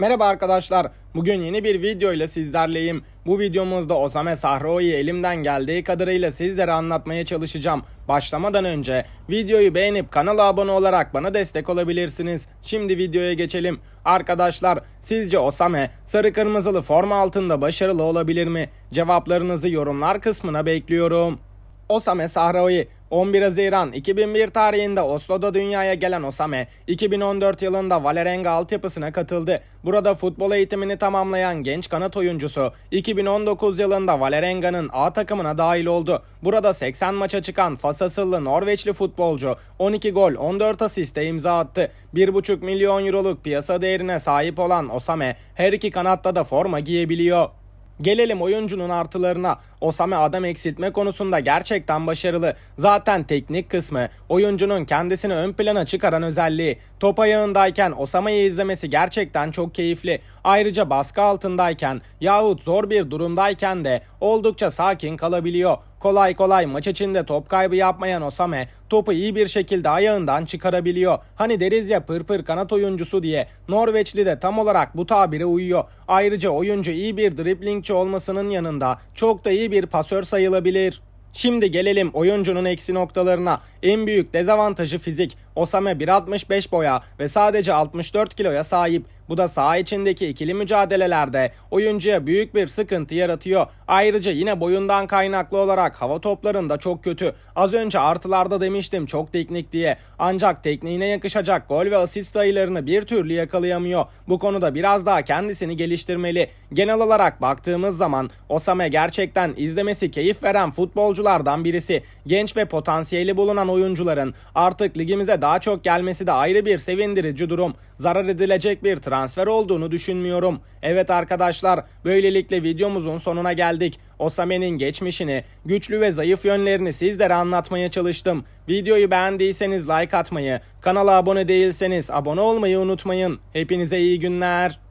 Merhaba arkadaşlar. Bugün yeni bir video ile sizlerleyim. Bu videomuzda Osame Sahro'yu elimden geldiği kadarıyla sizlere anlatmaya çalışacağım. Başlamadan önce videoyu beğenip kanala abone olarak bana destek olabilirsiniz. Şimdi videoya geçelim. Arkadaşlar sizce Osame sarı kırmızılı forma altında başarılı olabilir mi? Cevaplarınızı yorumlar kısmına bekliyorum. Osame Sahraoui 11 Haziran 2001 tarihinde Oslo'da dünyaya gelen Osame, 2014 yılında Valerenga altyapısına katıldı. Burada futbol eğitimini tamamlayan genç kanat oyuncusu, 2019 yılında Valerenga'nın A takımına dahil oldu. Burada 80 maça çıkan Fas asıllı Norveçli futbolcu 12 gol 14 asiste imza attı. 1,5 milyon euroluk piyasa değerine sahip olan Osame her iki kanatta da forma giyebiliyor. Gelelim oyuncunun artılarına. Osame adam eksiltme konusunda gerçekten başarılı. Zaten teknik kısmı oyuncunun kendisini ön plana çıkaran özelliği. Top ayağındayken Osame'yi izlemesi gerçekten çok keyifli. Ayrıca baskı altındayken yahut zor bir durumdayken de oldukça sakin kalabiliyor. Kolay kolay maç içinde top kaybı yapmayan Osame topu iyi bir şekilde ayağından çıkarabiliyor. Hani deriz ya pırpır kanat oyuncusu diye Norveçli de tam olarak bu tabire uyuyor. Ayrıca oyuncu iyi bir driblingçi olmasının yanında çok da iyi bir pasör sayılabilir. Şimdi gelelim oyuncunun eksi noktalarına. En büyük dezavantajı fizik. Osame 1.65 boya ve sadece 64 kiloya sahip. Bu da saha içindeki ikili mücadelelerde oyuncuya büyük bir sıkıntı yaratıyor. Ayrıca yine boyundan kaynaklı olarak hava toplarında çok kötü. Az önce artılarda demiştim çok teknik diye. Ancak tekniğine yakışacak gol ve asist sayılarını bir türlü yakalayamıyor. Bu konuda biraz daha kendisini geliştirmeli. Genel olarak baktığımız zaman Osame gerçekten izlemesi keyif veren futbolculardan birisi. Genç ve potansiyeli bulunan oyuncuların artık ligimize daha çok gelmesi de ayrı bir sevindirici durum. Zarar edilecek bir transfer olduğunu düşünmüyorum. Evet arkadaşlar böylelikle videomuzun sonuna geldik. Osame'nin geçmişini, güçlü ve zayıf yönlerini sizlere anlatmaya çalıştım. Videoyu beğendiyseniz like atmayı, kanala abone değilseniz abone olmayı unutmayın. Hepinize iyi günler.